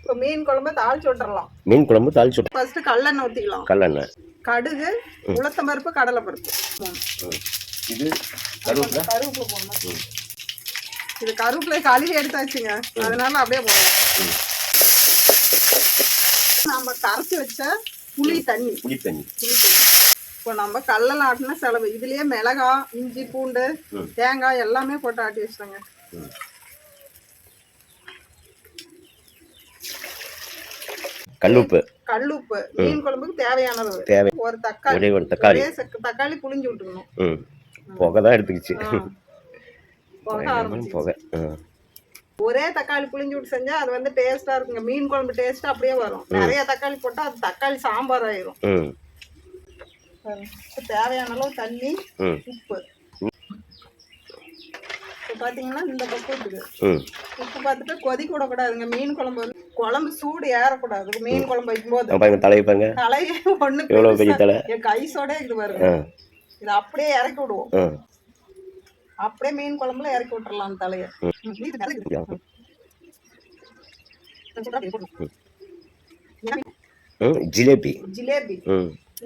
இப்போ மீன் குழம்பு தாளிச்சு விட்டுறலாம். மீன் குழம்பு தாளிச்சு விட்டு ஃபர்ஸ்ட் கல்லெண்ணெய் ஊற்றிக்கலாம் கல்லெண்ணெய். கடுகு உளுத்தம் பருப்பு கடலை பருப்பு. இது கருவேப்பிலை? கருவேப்பிலை போடணும். இது கருவேப்பிலை கழுவி எடுத்தாச்சுங்க. அதனால அப்படியே போடலாம். நம்ம கரைச்சி வச்ச புளி தண்ணி. புளி தண்ணி. புளி தண்ணி. இப்போ நம்ம கல்லெல்லாம் ஆட்டினா செலவு. இதுலயே மிளகாய் இஞ்சி பூண்டு. தேங்காய் எல்லாமே போட்டு ஆட்டி வச்சிட்டோங்க. கல்லுப்பு. கல்லுப்பு. மீன் குழம்புக்கு தேவையானது. தேவை. ஒரு தக்காளி. ஒரே தக்காளி. தக்காளி புளிஞ்சு விட்டுக்கணும். ம். புகை தான் எடுத்துக்கிச்சு. போக. ஒரே தக்காளி புளிஞ்சு விட்டு செஞ்சா அது வந்து டேஸ்டா இருக்குங்க. மீன் குழம்பு டேஸ்ட் அப்படியே வரும். நிறைய தக்காளி போட்டா அது தக்காளி சாம்பார் ஆயிரும். தேவையான அளவு தண்ணி உப்பு. இப்போ பாத்தீங்கன்னா இந்த பக்கம் இருக்குது. உப்பு பார்த்துட்டு கொதிக்க விடக்கூடாதுங்க. மீன் குழம்பு வந்து குழம்பு சூடு ஏறக்கூடாது. மீன் குழம்பு வைக்கும்போது. தலையை பாருங்க. தலையே ஒண்ணு எவ்வளோ பெரிய தலை? என் கைசோட இது பாருங்க. இது அப்படியே இறக்கி விடுவோம். அப்படியே மீன் குழம்புல இறக்கி விட்டுறலாம் தலையை. ஜிலேபி. ஜிலேபி.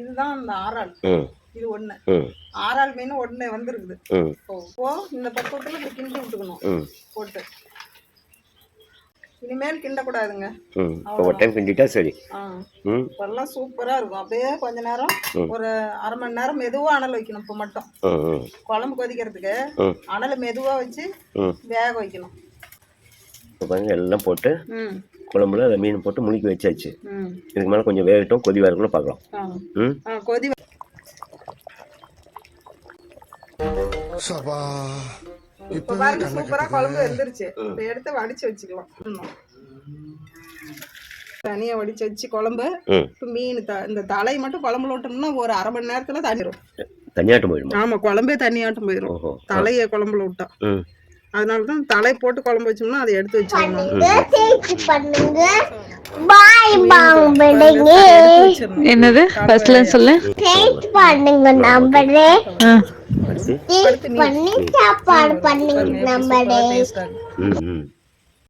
இதுதான் அந்த ம். இது ஒண்ணு. ஆறாள் மீன் ஒண்ணு வந்துருக்குது. இப்போ இந்த பக்கத்துல இப்படி கிண்டி விட்டுக்கணும். போட்டு. இனிமேல் கிண்டக்கூடாதுங்க. ஒரு டைம் கிண்டிட்டா சரி. இப்பெல்லாம் சூப்பரா இருக்கும். அப்படியே கொஞ்ச நேரம். ஒரு அரை மணி நேரம் மெதுவா அனல் வைக்கணும் இப்போ மட்டும். குழம்பு கொதிக்கிறதுக்கு. அனல் மெதுவா வச்சு வேக வைக்கணும். பாருங்க எல்லாம் போட்டு குழம்புல மீன் போட்டு முழுக்கி வச்சாச்சு. இதுக்கு மேலே கொஞ்சம் வேகட்டும் கொதி வரக்குள்ள பார்க்கலாம். கொதி சபா. இப்போ பாருங்க சூப்பரா குழம்பு வெந்துருச்சு. இப்போ எடுத்து வடிச்சு வச்சுக்கலாம். தனியா வடிச்சு வச்சு குழம்பு. இப்போ மீன் த இந்த தலை மட்டும் குழம்புல விட்டோம்னா ஒரு அரை மணி நேரத்துல தண்ணி வரும் தனியாட்டம் போயிடுமா? ஆமா குழம்பே தண்ணியாட்டம் போயிடும் தலையை குழம்புல விட்டா. ம் அதனால தான் தலை போட்டு குழம்பு வச்சோம்னா அதை எடுத்து வச்சிடணும் பண்ணுங்க பாய் பாம்படுங்க என்னது? ஃபர்ஸ்ட்ல சொல்லு. டேஸ்ட் பண்ணுங்க நம்பரே டேஸ்ட் பண்ணி சாப்பாடு பண்ணுங்க நம்பரே ம் ம்.